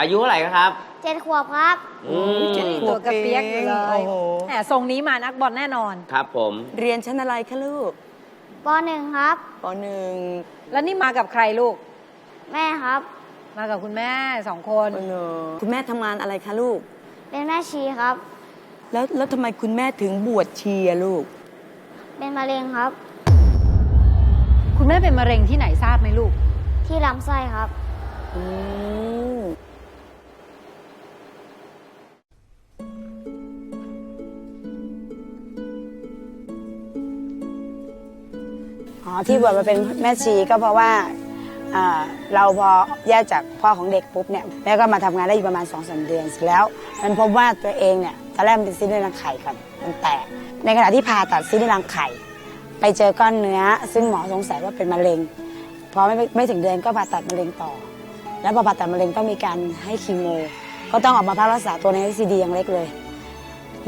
อายุเท่าไหร่ครับเจ็ดขวบครับ อืมเจ็ดขตัวกระเปียกอยู่เลโอ้ยโห แหมทรงนี้มานักบอลแน่นอน ครับผม เรียนชั้นอะไรคะลูกปหนึ่งครับ ปหนึ่งแล้วนี่มากับใครลูก แม่ครับ มากับคุณแม่สองคนปหนึ่งคุณแม่ทำงานอะไรคะลูก เป็นแม่ชีครับ แล้วแล้วทำไมคุณแม่ถึงบวชชีอะลูก เป็นมะเร็งครับ คุณแม่เป็นมะเร็งที่ไหนทราบไหมลูก ที่ลำไส้ครับ อืม อ๋อที่บวชมาเป็นแม่ชีก็เพราะว่าเราพอแยกจากพ่อของเด็กปุ๊บเนี่ยแม่ก็มาทำงานได้อยู่ประมาณ2อสเดือนเสร็จแล้ว มันพบว่าตัวเองเนี่ยตอนแรกมันเป็นซีสในรังไข่ก่อนมันแตกในขณะที่ผ่าตัดซีสในรังไข่ ไปเจอก้อนเนื้อ ซึ่งหมอสงสัยว่าเป็นมะเร็งพอไม่ไม่ถึงเดือนก็ผ่าตัดมะเร็งต่อ แล้วพอผ่าตัดมะเร็งต้องมีการให้คีโม ก็ต้องออกมาพักรักษาตัวในไอซีดียังเล็กเลย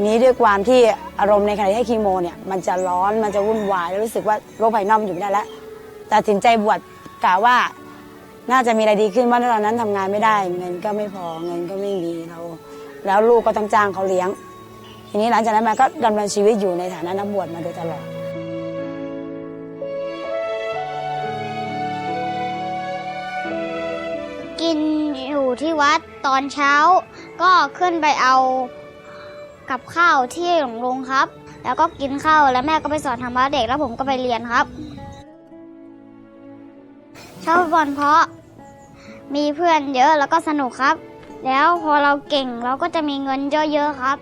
นี้ด้วยความที่อารมณ์ในขณะที่ให้คีโมเนี่ยมันจะร้อนมันจะวุ่นวายแล้วรู้สึกว่าโรคภายนอกมันอยู่ไม่ได้แล้วตัดสินใจบวชกะว่าน่าจะมีอะไรดีขึ้นเพราตอนนั้นทำงานไม่ได้ เงินก็ไม่พอเงินก็ไม่มีเรา แล้วลูกก็ต้องจ้างเขาเลี้ยง ทีนี้หลังจากนั้นมาก็ดำเนินชีวิตอยู่ในฐานะนักบวชมาโดยตลอดกินอยู่ที่วัดตอนเช้า ก็ขึ้นไปเอา กับข้าวที่หลวงลงครับ แล้วก็กินข้าวแล้วแม่ก็ไปสอนธรรมะเด็กแล้วผมก็ไปเรียนครับชอบบอลเพราะมีเพื่อนเยอะแล้วก็สนุกครับ แล้วพอเราเก่งเราก็จะมีเงินเยอะๆครับ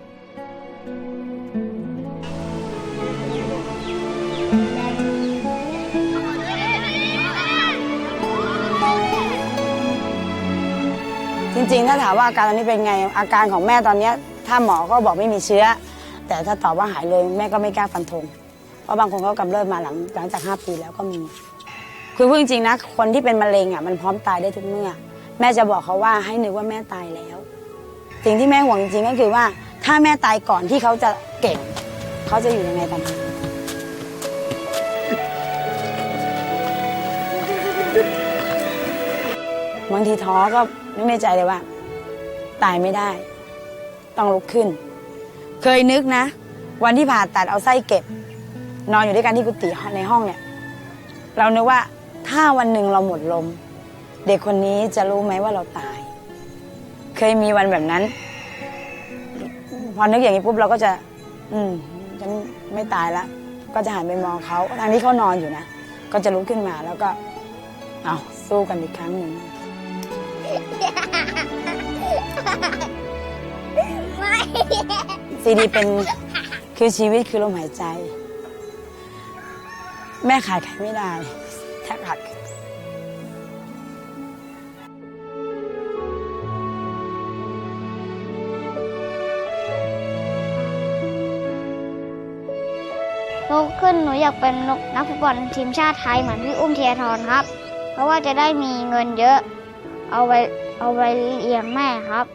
จริงๆ ถ้าถามว่าอาการตอนนี้เป็นไง อาการของแม่ตอนนี้ ถ้าหมอก็บอกไม่มีเชื้อ แต่ถ้าตอบว่าหายเลยแม่ก็ไม่กล้าฟันธงเพราะบางคนเขากำเริบมาหลังหลังจาก 5 ปีแล้วก็มี คือพูดจริงๆนะคนที่เป็นมะเร็งอะมันพร้อมตายได้ทุกเมื่อ แม่จะบอกเขาว่าให้นึกว่าแม่ตายแล้ว สิ่งที่แม่ห่วงจริงๆก็คือว่าถ้าแม่ตายก่อนที่เขาจะเก่งเขาจะอยู่ยังไงตอนนั้นบางทีท้อก็นึกในใจเลยว่า ตายไม่ได้ ต้องลุกขึ้น เคยนึกนะ วันที่ผ่าตัดเอาไส้เก็บ นอนอยู่ด้วยกันที่กุฏิในห้องเนี่ย เรานึกว่าถ้าวันหนึ่งเราหมดลม เด็กคนนี้จะรู้ไหมว่าเราตาย เคยมีวันแบบนั้น พอนึกอย่างนี้ปุ๊บเราก็จะ อืมฉันไม่ตายละก็จะหันไปมองเขาทางที่เขานอนอยู่นะก็จะลุกขึ้นมาแล้วก็ เอาสู้กันอีกครั้งหนึ่ง ซีดีเป็นคือชีวิตคือลมหายใจ แม่ขาดใครไม่ได้แทบขาดโตขึ้นหนูอยากเป็นนกนักฟุตบอลทีมชาติไทยเหมือนพี่อุ้มเทียทรครับ เพราะว่าจะได้มีเงินเยอะ เอาไว้เอาไว้เลี้ยงแม่ครับ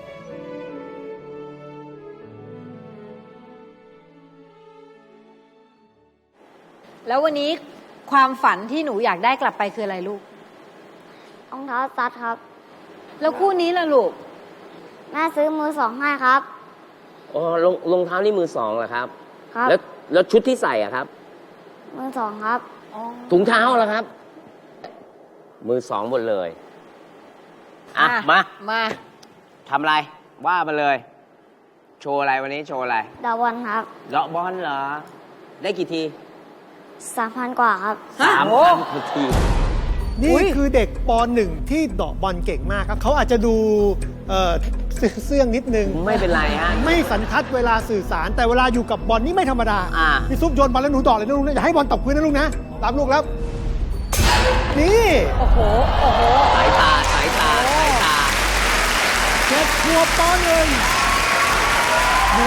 แล้ววันนี้ความฝันที่หนูอยากได้กลับไปคืออะไรลูก รองเท้าซัดครับ แล้วคู่นี้ล่ะลูก แม่ซื้อมือสองให้ครับ อ๋อรองรองเท้านี่มือสองเหรอครับ ครับ แล้วแล้วชุดที่ใส่อะครับ มือสองครับ ถุงเท้าเหรอครับ มือสองหมดเลย อะมามา ทำอะไร ว่ามาเลย โชว์อะไรวันนี้โชว์อะไร ดาวบอลครับเดาะบอลเหรอ ได้กี่ที สามพันกว่าครับสามโอ้ พันทีนี่อุ๊ย คือเด็กปหนึ่งที่เดาะบอลเก่งมากครับเขาอาจจะดูเอ่อเสื่อเสื่องนิดนึง ไม่เป็นไรฮะ ไม่สันทัดเวลาสื่อสาร แต่เวลาอยู่กับบอลนี่ไม่ธรรมดาอ่า พี่ซุปโยนบอลแล้วหนูเดาะเลยนะลูกนะอย่าให้บอลตกพื้นนะลูกนะตามลูกแล้ว นี่โอ้โห โอ้โห สายตา สายตา สายตา เจ็ดขวบปหนึ่ง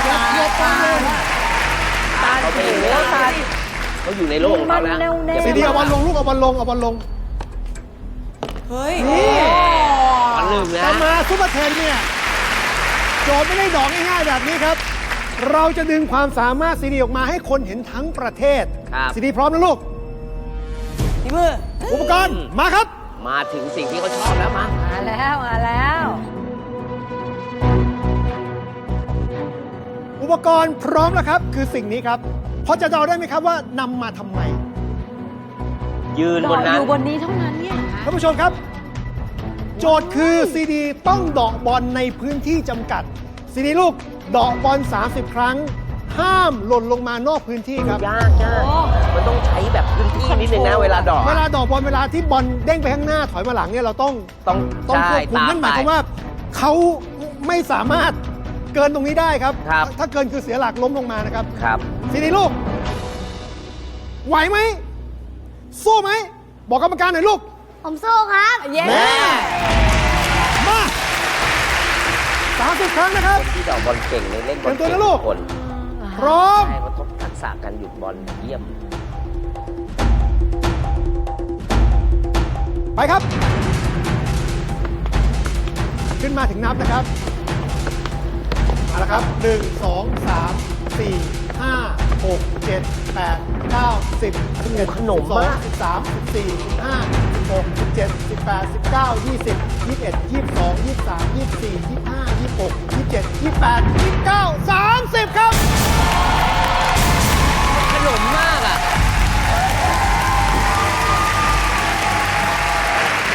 เจ็ดขวบปหนึ่งตาเขาเป็นอย่างนี้โอ้โหตา เขาอยู่ในโลกของเขาแล้วนแน่ซีดีเอาบอลลงลูกเอาบอลลงเอาบอลลง เฮ้ย นี่บอลลืมนะทมาซุปเปอร์เทนเนี่ยโจทย์ไม่ได้ดอกง่ายๆแบบนี้ครับ เราจะดึงความสามารถซีดีออกมาให้คนเห็นทั้งประเทศครัซีดีพร้อมนะลูก พี่มือ อุปกรณ์มาครับ มาถึงสิ่งที่เขาชอบแล้วมามาแล้วมาแล้วอุปกรณ์พร้อมแล้วครับ คือสิ่งนี้ครับ พอจะเดาได้ไหมครับว่านำมาทำไมยืนบนอนั้นยู่บนนี้เท่านั้นเนี่ยท่านผู้ชมครับ โจทย์คือซีดีต้องเดอกบอลในพื้นที่จำกัด ซีดีลูกเดอกบอล 30 ครั้ง ห้ามหล่นลงมานอกพื้นที่ครับ ยากยากมันต้องใช้แบบพื้นที่นิดนึงนะ เวลาดอกเวลาเดอกบอลเวลาที่บอลเด้งไปข้างหน้าถอยมาหลังเนี่ยเราต้อง ต้องต้องใช่ควบคุมตามนั่นหไป มายความว่าเขาไม่สามารถเกินตรงนี้ได้ครับ ครับ ถ้าเกินคือเสียหลักล้มลงมานะครับ ครับ ซีดีลูก ไหวไหม สู้ไหม บอกกรรมการหน่อยลูก ผมสู้ครับ เย้แม่มาสามสิบครั้งนะครับ ที่ดอกบอลเก่งในเล่นบอลเตรียมตัวเก่งนะลูกทุคนพร้อมใช่เขาทบทักษะการหยุดบอลเยี่ยม ไปครับ ขึ้นมาถึงนับนะครับ เอาละครับหนึ่งสองสาม สี่ห้าหกเจ็ดแปดเก้าสิบสิบเอ็ดขนมสิบสองมาก สิบสามสิบสี่สิบห้าสิบหกสิบเจ็ดสิบแปดสิบเก้ายี่สิบยี่สิบเอ็ดยี่สิบสองยี่สิบสามยี่สิบสี่ยี่สิบห้ายี่สิบหกยี่สิบเจ็ดยี่สิบแปดยี่สิบเก้าสามสิบครับ ขนมมากอะ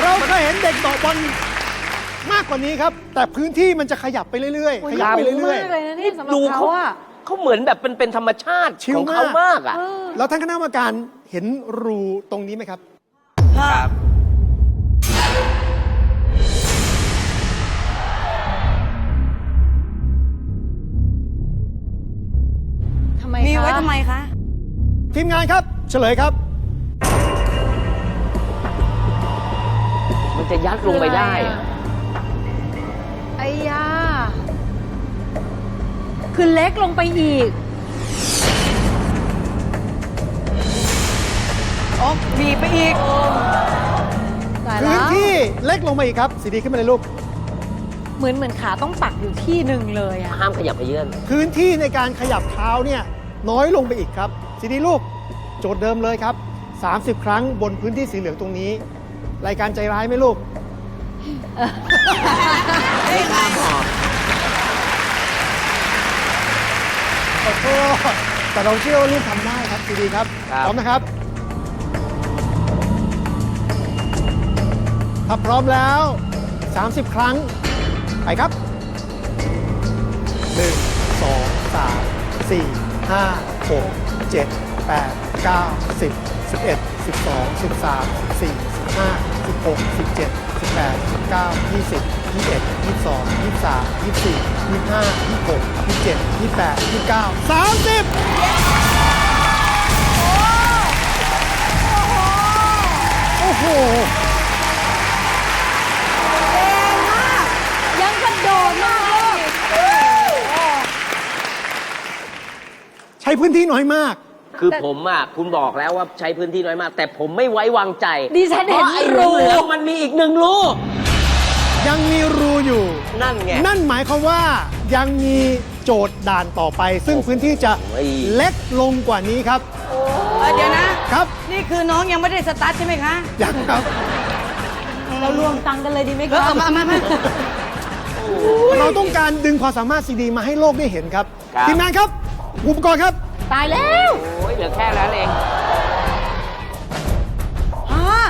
เราเคยเห็นเด็กเตะบอลมากกว่านี้ครับ แต่พื้นที่มันจะขยับไปเรื่อยๆ ขยับไปเรื่อยมากเลยนะเนี่ยสำหรับดูเขาเขาอะ เขาเหมือนแบบเป็นเป็นธรรมชาติชิลของเขามาก มากอะเออๆแล้วท่านคณะกรรมการเห็นรูตรงนี้ไหมครับ ครับทำไมมีไว้คะทำไมคะ ทีมงานครับ เฉลยครับ มันจะยัดลงไปได้อะ ไอ้ยา คือเล็กลงไปอีกโอ้บีบไปอีกตายพื้แล้นว ที่เล็กลงมาอีกครับ สีดีขึ้นมาเลยลูก เหมือนเหมือนขาต้องปักอยู่ที่หนึ่งเลยอะห้ามขยับขยื่นพื้นที่ในการขยับเท้าเนี่ยน้อยลงไปอีกครับ สีดีลูก โจทย์เดิมเลยครับ 30 ครั้งบนพื้นที่สีเหลืองตรงนี้ รายการใจร้ายไหมลูก ขอโทษแต่เราเชื่อว่าลูกทำได้ครับสีดีครับครับ พร้อมนะครับ ถ้าพร้อมแล้ว 30 ครั้ง ไปครับ 1 2 3 4 5 6 7 8 9 10 11 12 13 14 15 16 17 18 19 20 21 22 23 24 25 26 27 28 29 30 โอ้โหยังกระโดดมากเลย ใช้พื้นที่น้อยมาก คือผมอะคุณบอกแล้วว่าใช้พื้นที่น้อยมาก แต่ผมไม่ไว้วางใจดิฉันเพเห็นราะไอ้รูเหลืองๆมันมีอีกหนึ่งรูยังมีรูอยู่ นั่นไง นั่นหมายความว่ายังมีโจทย์ด่านต่อไป ซึ่งพื้นที่จะโอ้ย เล็กลงกว่านี้ครับเออเดี๋ยวนะ ครับนี่คือน้องยังไม่ได้สตาร์ทใช่ไหมคะ ยังครับ เรารวมตังค์กันเลยดีไหมเออคะเอามามามาเราต้องการดึงความสามารถซีดีมาให้โลกได้เห็นครับครับ ทีมงานครับ อุปกรณ์ครับ ตายแล้วโอ้ยเหลือแค่นั้นเองฮะ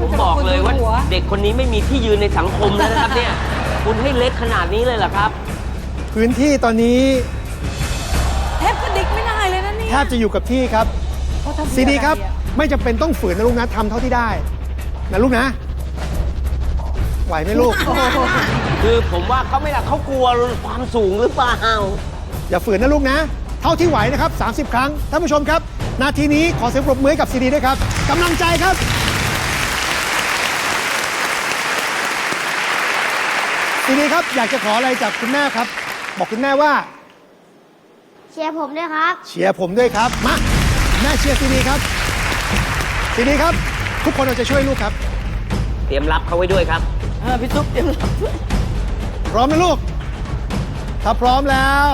ผมบอกเลยว่าเด็กคนนี้ไม่มีที่ยืนในสังคมแล้วนะครับเนี่ย คุณให้เล็กขนาดนี้เลยเหรอครับ พื้นที่ตอนนี้แทบกระดิกไม่ได้เลยนะเนี่ยแทบจะอยู่กับที่ครับ เขาทำซีดีครับอะไอะไม่จำเป็นต้องฝืนนะลูกนะทำเท่าที่ได้ นะลูกนะ ไหวไหมลูก คือผมว่าเขาไม่ละเขากลัวความสูงหรือเปล่า อย่าฝืนนะลูกนะ เท่าที่ไหวนะครับ 30 ครั้ง ท่านผู้ชมครับ นาทีนี้ขอเสียงปรบมือให้กับซีดีด้วยครับกำลังใจครับ ซีดีครับอยากจะขออะไรจากคุณแม่ครับ บอกคุณแม่ว่า เชียร์ผมด้วยครับ เชียร์ผมด้วยครับ มาแม่เชียร์ซีดีครับ ซีดีครับ ทุกคนเราจะช่วยลูกครับ เตรียมรับเขาไว้ด้วยครับ เออพี่ตุ๊กเตรียมรับด้วย พร้อมไหมลูก ถ้าพร้อมแล้ว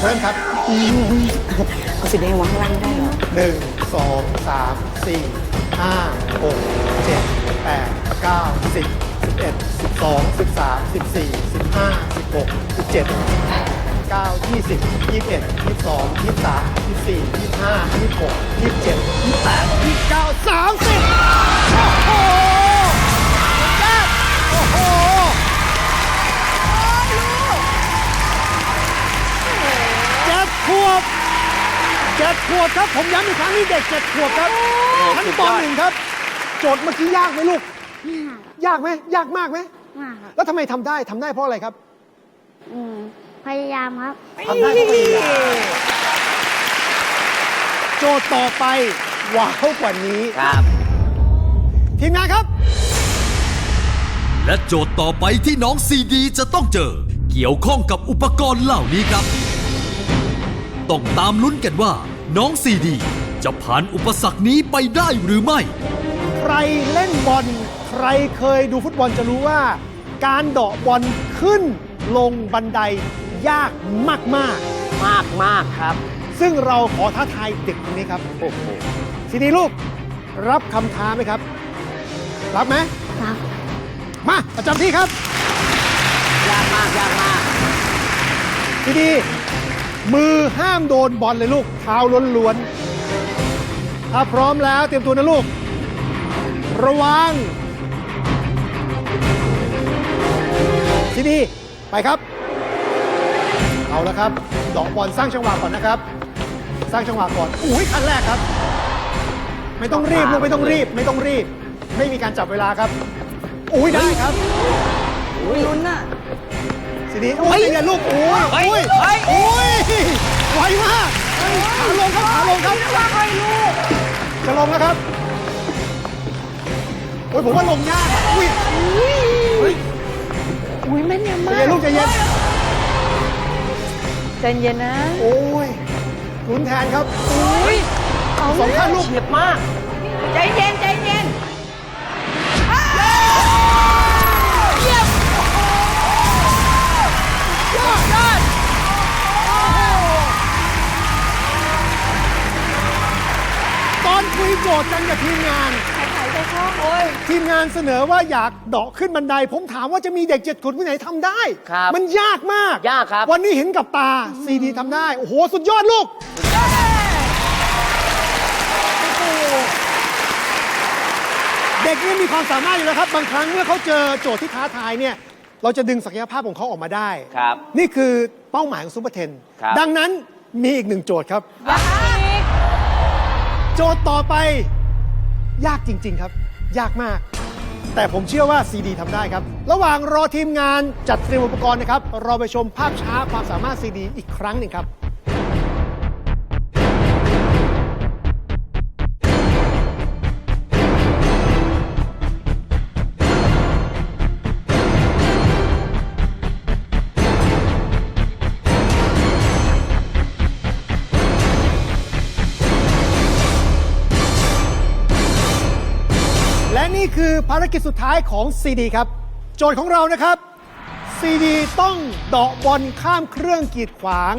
เริ่มครับสีแดงวางข้างล่างได้เหรอหนึ่งสองสามสี่ห้าหกเจ็ดแปดเก้าสิบสิบเอ็ดสิบสองสิบสามสิบสี่สิบห้าสิบหกสิบเจ็ด เก้ายี่สิบยี่สิบเอ็ดยี่สิบสองยี่สิบสามยี่สิบสี่ยี่สิบห้ายี่สิบหกยี่สิบเจ็ดยี่สิบแปดยี่สิบเก้าสามสิบโอ้โหแจ๊คโอ้โหเจ็ดขวบเจ็ดขวบครับ ผมย้ำอีกครั้งนี่เด็กเจ็ดขวบครับชั้นสุดปยอดหนึ่งครับ โจทย์เมื่อกี้ยากไหมลูก ยากไหมยากมากไหม มากครับแล้วทำไมทำได้ทำได้เพราะอะไรครับ อืม พยายามครับ ทำได้เพราะพยายามโจทย์ต่อไปว้าวกว่านี้ ครับ ทีมงานครับ และโจทย์ต่อไปที่น้องซีดีจะต้องเจอ เกี่ยวข้องกับอุปกรณ์เหล่านี้ครับ ต้องตามลุ้นกันว่า น้องซีดี จะผ่านอุปสรรคนี้ไปได้หรือไม่ ใครเล่นบอลใครเคยดูฟุตบอลจะรู้ว่า การเดาะบอลขึ้นลงบันได ยากมากมากมากครับๆซึ่งเราขอท้าทายเด็กคนนี้ครับโอ้โหทีนี้ลูกรับคำท้าไหมครับ รับไหมครับมาประจำที่ครับ ยากมากยากมากทีนี้มือห้ามโดนบอลเลยลูกเท้าล้วนๆถ้าพร้อมแล้วเตรียมตัวนะลูก ระวังทีนี้ไปครับเอา แล้วครับดอกบอลสร้างจังหวะก่อนนะครับ สร้างจังหวะก่อนอุ้ยคันแรกครับ ไม่ต้องรีบลูกไม่ต้องรีบ ไม่ต้องรีบ ไม่มีการจับเวลาครับ อุ้ยได้ครับลุ้นน่ะทีนี้โอ้ยใจเย็นลูกโอ้ยเฮ้ยโอ้ยเฮ้ยโอ้ยไวมากขาลงครับขาลงครับจะลงแล้วครับโอ้ยผมว่าลงยากอุ้ยเฮ้ยอุ้ยแม่นยำใจมาเย็กนลูกใจเย็น ใจเย็นนะโอ้ยลุ้นแทนครับอุ้ยสองข้างลูกเฉียบมาก ใจเย็นใจเย็นตอนคุยโจทย์กันกับทีมงาน ทีมงานเสนอว่าอยากเดาะขึ้นบันได ผมถามว่าจะมีเด็กเจ็ดคนที่ไหนทำได้ ครับมันยากมาก ยากครับ วันนี้เห็นกับตาซีดีทำได้ โอ้โห สุดยอดลูก เด็กเนี่ยมีความสามารถอยู่แล้วครับ บางครั้งเมื่อเขาเจอโจทย์ที่ท้าทายเนี่ย เราจะดึงศักยภาพของเขาออกมาได้ ครับนี่คือเป้าหมายของซูเปอร์เทน ครับ ดังนั้นมีอีกหนึ่งโจทย์ครับโจทย์ต่อไปยากจริง ๆ ครับ ยากมาก แต่ผมเชื่อว่าซีดีทำได้ครับ ระหว่างรอทีมงานจัดเตรียมอุปกรณ์นะครับ เราไปชมภาพช้าความสามารถซีดีอีกครั้งหนึ่งครับ คือภารกิจสุดท้ายของซีดีครับ โจทย์ของเรานะครับซีดีต้องเดาะบอลข้ามเครื่องกีดขวาง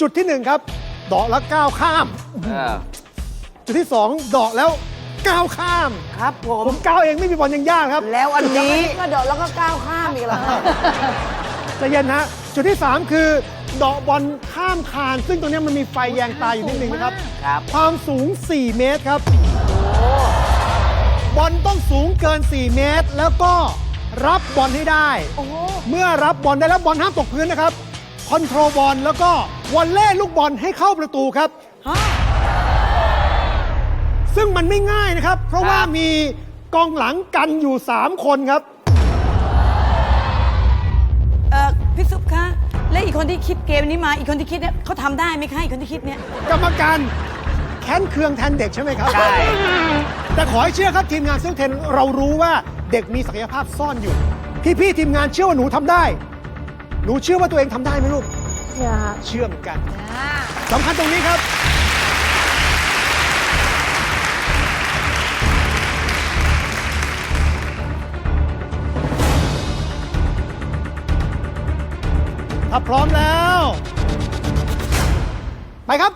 จุดที่หนึ่งครับเดาะแล้วก้าวข้ามเออจุดที่สองเดาะแล้วก้าวข้าม ครับผมผมก้าวเองไม่มีบอลยังยากครับแล้วอันนี้ก็เดาะแล้วก็ก้าวข้ามอีกแล้วใจะเย็นนะจุดที่3คือเดาะบอลข้ามคาน ซึ่งตรงเนี้ยมันมีไฟแยงตาอยู่นิดนึงนะครับ ครับ ความสูง 4 เมตรครับ บอลต้องสูงเกิน 4 เมตร แล้วก็รับบอลให้ได้เมื่อรับบอลได้แล้วบอลห้ามตกพื้นนะครับ คอนโทรลบอลแล้วก็วอลเล่ลูกบอลให้เข้าประตูครับซึ่งมันไม่ง่ายนะครับ เพราะว่ามีกองหลังกันอยู่ 3 คนครับ เออพี่ซุปคะ และอีกคนที่คิดเกมนี้มา อีกคนที่คิดเนี่ยเขาทำได้ไหมคะ อีกคนที่คิดเนี่ย กรรมการ แค้นเคืองแทนเด็กใช่ไหมครับ ใช่ แต่ขอให้เชื่อครับทีมงานซึ่งเทนเรารู้ว่าเด็กมีศักยภาพซ่อนอยู่ พี่ๆทีมงานเชื่อว่าหนูทำได้ หนูเชื่อว่าตัวเองทำได้ไหมลูก เชื่อครับเชื่อเหมือนกัน สำคัญตรงนี้ครับ ถ้าพร้อมแล้ว ไปครับ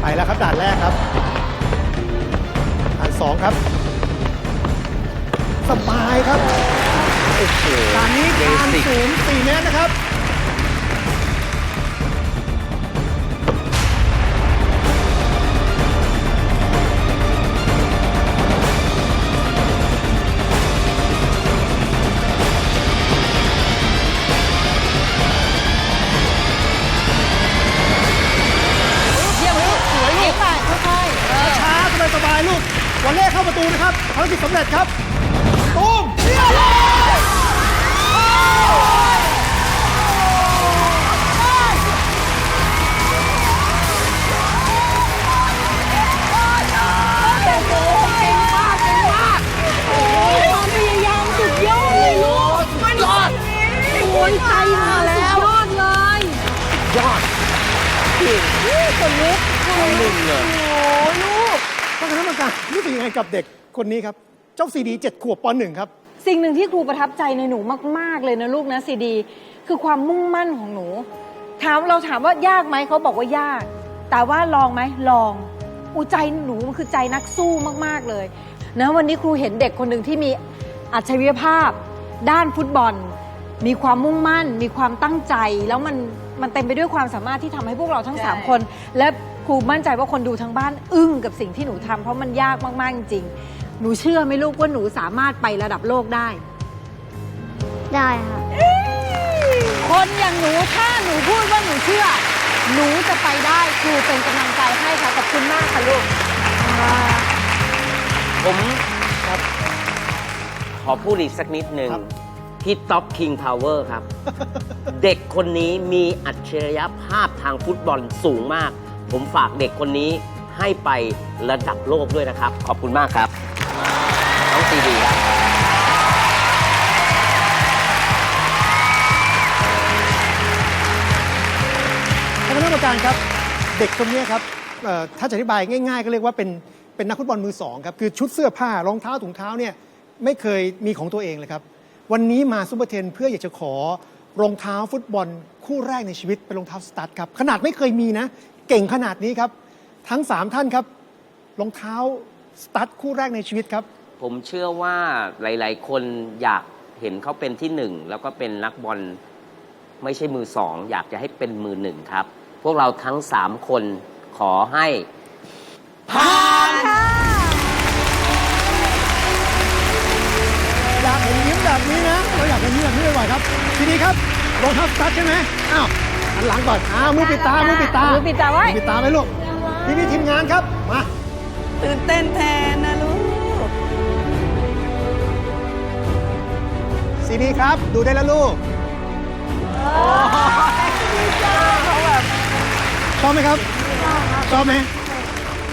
ไปแล้วครับด่านแรกครับด่านสองครับ สบายครับ โอ้โหด่านนี้เบความสิกสูง 4 เมตรนะครับ ประตูนะครับภารกิจสำเร็จครับ ยังไงกับเด็กคนนี้ครับ เจ้าซีดีเจ็ดขวบปหนึ่งครับ สิ่งหนึ่งที่ครูประทับใจในหนูมาก ๆ เลยนะลูกนะซีดี คือความมุ่งมั่นของหนู ถามเราถามว่ายากไหมเขาบอกว่ายาก แต่ว่าลองไหมลองอูใจหนูมันคือใจนักสู้มาก ๆเลย นะวันนี้ครูเห็นเด็กคนหนึ่งที่มีอัจฉริยภาพ ด้านฟุตบอล มีความมุ่งมั่น มีความตั้งใจ แล้วมันมันเต็มไปด้วยความสามารถที่ทำให้พวกเราทั้งสามคน และ รูมั่นใจว่าคนดูทั้งบ้านอึ้งกับสิ่งที่หนูทำเพราะมันยากมากๆจริงๆหนูเชื่อไหมลูกว่าหนูสามารถไประดับโลกได้ ได้ค่ะ คนอย่างหนูถ้าหนูพูดว่าหนูเชื่อ หนูจะไปได้ครูเป็นกำลังใจให้ค่ะขอบคุณมากค่ะลูกผมขอพูดอีกสักนิดหนึ่งครับพี่ท็อปคิงพาวเวอร์ครับ เด็กคนนี้มีอัจฉริยภาพทางฟุตบอลสูงมาก ผมฝากเด็กคนนี้ให้ไประดับโลกด้วยนะครับ ขอบคุณมากครับ น้องซีดีครับทานคณะกรรมการครับเด็กคนนี้ครับเอ่อถ้าจะอธิบายง่าย ๆ ก็เรียกว่าเป็นเป็นนักฟุตบอลมือสองครับคือชุดเสื้อผ้ารองเท้าถุงเท้าเนี่ยไม่เคยมีของตัวเองเลยครับ วันนี้มาซูเปอร์เทนเพื่ออยากจะขอรองเท้าฟุตบอลคู่แรกในชีวิตเป็นรองเท้าสตั๊ดครับขนาดไม่เคยมีนะ เก่งขนาดนี้ครับ ทั้ง 3 ท่านครับรองเท้าสตั๊ดคู่แรกในชีวิตครับ ผมเชื่อว่าหลาย ๆ คนอยากเห็นเขาเป็นที่หนึ่งแล้วก็เป็นนักบอลไม่ใช่มือสอง อยากจะให้เป็นมือหนึ่งครับ พวกเราทั้งสามคนขอให้อยากเห็นยิ้มแบบนี้นะ เราอยากเห็นยิ้มแบบนี้บ่อยๆครับ ทีนี้ครับรองเท้าสตั๊ดใช่ไหมอ้าว หันหลังก่อนอ้าวมือปิดตา มือปิดตา มือปิดตาไว้มือปิดตาไว้ลูกพี่พี่ๆทีมงานครับ มา ตื่นเต้นแทนนะลูก ซีดีครับ ดูได้แล้วลูกชอบไหมครับ ชอบไหม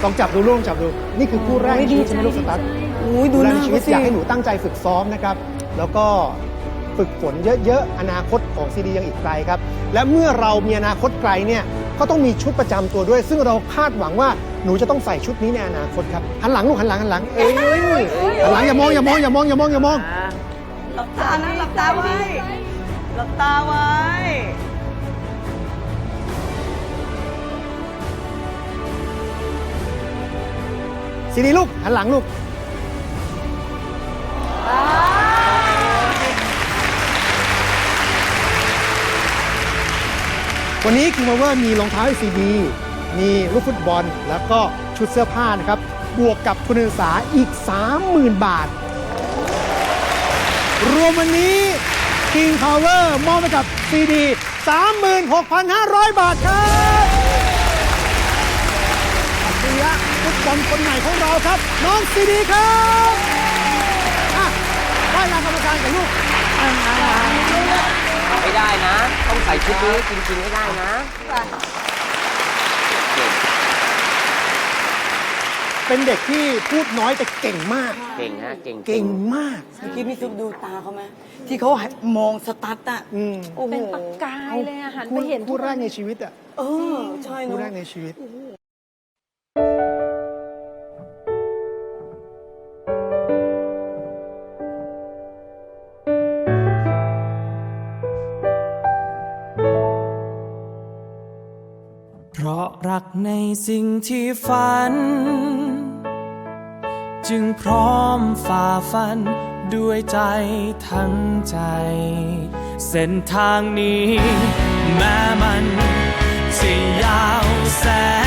ลองจับดูลูกลองจับดู นี่คือคู่แรกในชีวิตใช่ไหมลูกสตั๊ด อุ้ยดูดูหแลน้าในชีวิตเขาสิอยากให้หนูตั้งใจฝึกซ้อมนะครับ แล้วก็ ฝึกฝนเยอะๆ อนาคตของซีดียังอีกไกลครับ และเมื่อเรามีอนาคตไกลเนี่ยก็ต้องมีชุดประจำตัวด้วย ซึ่งเราคาดหวังว่าหนูจะต้องใส่ชุดนี้ในอนาคตครับหันหลังลูกหันหลังหันหลังเอ้ยหันหลังอย่ามองอย่ามองอย่ามองอย่ามองอย่ามองหลับตานะหลับตาไว้หลับตาไว้ซีดีลูกหันหลังลูก วันนี้คิง g เวอร์มีรองเท้าซีดีมีลูกฟุตบอล แล้วก็ชุดเสื้อผ้านะครับ บวกกับทุนการศึกษาอีก 30,000 บาท รวมวันนี้ King Power มอบไปกับซีดี36,500 บาทครับอัจฉริยะฟุตบอลคนใหม่ของเราครับ น้องซีดีครับอะไหว้ลากรรมการกับลูก ไม่ได้นะ ต้องใส่ชุดนี้จริงๆให้ได้นะเก่งเป็นเด็กที่พูดน้อยแต่เก่งมาก เก่งฮะเก่งเก่งมาก เมื่อกี้พี่ซุปดูตาเขาไหมที่เขามองสตั๊ดอะอืม โอ้โหเป็นประกายเลยอะหันไปคู่เห็นคู่แรกในชีวิตอะเออใช่คู่เนาะแรกในชีวิตเพร กในสิ่งที่ฝัน จึงพร้อมฝ่าฟันด้วยใจทั้งใจ เส้นทางนี้ แม้มันจะยาวแสน